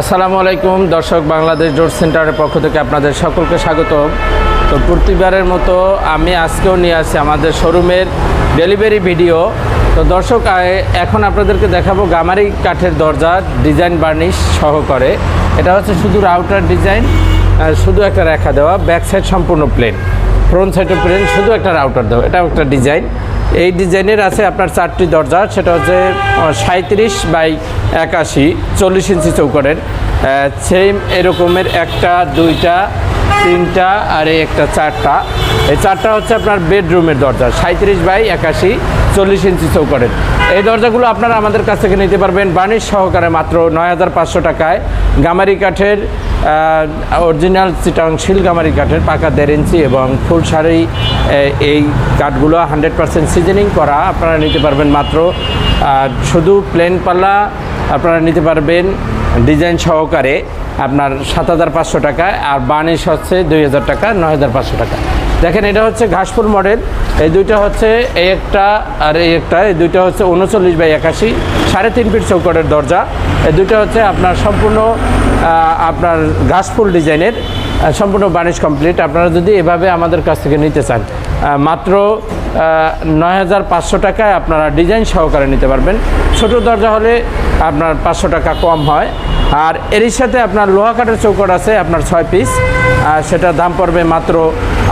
আসসালামু আলাইকুম, দর্শক বাংলাদেশ ডোর সেন্টারের পক্ষ থেকে আপনাদের সকলকে স্বাগত তো প্রতিবারের মতো আমি আজকেও নিয়ে আসি আমাদের শোরুমের ডেলিভারি ভিডিও। তো দর্শক এখন আপনাদেরকে দেখাবো গামারি কাঠের দরজা ডিজাইন বার্নিশ সহ করে। এটা হচ্ছে শুধু রাউটার ডিজাইন শুধু একটা রেখা দেওয়া, ব্যাক সাইড সম্পূর্ণ প্লেন, ফ্রন্ট সাইডও প্লেন, শুধু একটা রাউটার দেওয়া, এটাও একটা ডিজাইন। এই ডিজাইনের আছে আপনার চারটি দরজা, সেটা হচ্ছে সাঁত্রিশ বাই একাশি, চল্লিশ ইঞ্চি চৌকরের সেম এরকমের একটা, দুইটা তিনটা আর এই একটা চারটা। এই চারটা হচ্ছে আপনার বেডরুমের দরজা সাঁত্রিশ বাই একাশি, চল্লিশ ইঞ্চি চৌকরের এই দরজাগুলো আপনারা আমাদের কাছ থেকে নিতে পারবেন বাণিজ সহকারে মাত্র নয় হাজার পাঁচশো টাকায়। গামারি কাঠের অরিজিনাল চিটাং শিল গামারি কাঠের পাকা দেড় ইঞ্চি এবং ফুল শাড়ি এই কাঠগুলো হান্ড্রেড পার্সেন্ট সিজনিং করা আপনারা নিতে পারবেন মাত্র শুধু প্লেন পাল্লা আপনারা নিতে পারবেন ডিজাইন সহকারে। আপনার সাত হাজার পাঁচশো টাকায় আর বার্নিশ হচ্ছে দুই হাজার টাকা, নয় হাজার পাঁচশো টাকা। দেখেন, এটা হচ্ছে ঘাসফুল মডেল এই দুইটা হচ্ছে এই একটা, আর এই একটা, এই দুইটা হচ্ছে উনচল্লিশ বাই একাশি, সাড়ে তিন ফিট চৌকটের দরজা। এই দুইটা হচ্ছে আপনার সম্পূর্ণ আপনার ঘাসফুল ডিজাইনের সম্পূর্ণ বার্নিশ কমপ্লিট। আপনারা যদি এভাবে আমাদের কাছ থেকে নিতে চান মাত্র নয় হাজার পাঁচশো টাকায় আপনারা ডিজাইন সহকারে নিতে পারবেন। ছোট দরজা হলে আপনার পাঁচশো টাকা কম হয়। আর এরই সাথে আপনার লোহা কাঠের চৌকট আছে, আপনার ছয় পিস সেটার দাম পড়বে মাত্র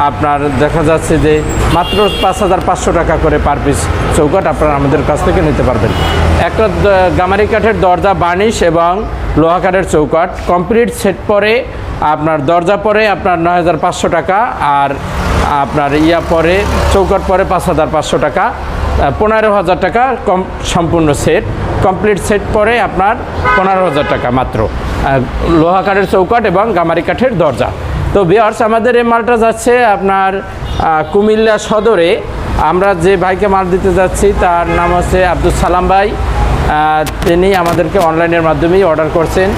আপনার দেখা যাচ্ছে যে মাত্র পাঁচ হাজার পাঁচশো টাকা করে পার পিস চৌকট আপনারা আমাদের কাছ থেকে নিতে পারবেন। একটা গামারি কাঠের দরজা, বার্নিশ এবং লোহা কাঠের চৌকট। কমপ্লিট সেট পরে, আপনার দরজা পরে আপনার নয় হাজার পাঁচশো টাকা আর আপনার ইয়া পরে, চৌকট পরে পাঁচ হাজার পাঁচশো টাকা। পনেরো হাজার টাকা কম সম্পূর্ণ সেট। কমপ্লিট সেট পরে আপনার পনেরো হাজার টাকা মাত্র। লোহা কাঠের চৌকাঠ এবং গামারি কাঠের দরজা। তো বিয়ার্স আমাদের এই মালটা যাচ্ছে আপনার কুমিল্লা সদরে। আমরা যে ভাইকে মাল দিতে যাচ্ছি, তার নাম হচ্ছে আব্দুল সালাম ভাই। তিনি আমাদেরকে অনলাইনের মাধ্যমেই অর্ডার করছেন।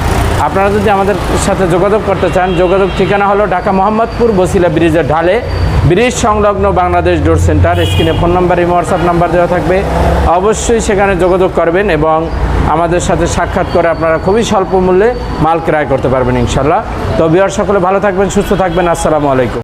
আপনারা যদি আমাদের সাথে যোগাযোগ করতে চান, যোগাযোগ ঠিকানা হলো ঢাকা মোহাম্মদপুর বসিলা ব্রিজের ঢালে, ব্রিজ সংলগ্ন বাংলাদেশ ডোর সেন্টার। স্ক্রিনে ফোন নাম্বার এবং হোয়াটসঅ্যাপ নাম্বার দেওয়া থাকবে। অবশ্যই সেখানে যোগাযোগ করবেন এবং আমাদের সাথে সাক্ষাৎ করে আপনারা খুবই স্বল্প মূল্যে মাল ক্রয় করতে পারবেন ইনশাল্লাহ তো বিহার সকলে ভালো থাকবেন, সুস্থ থাকবেন। আসসালামু আলাইকুম।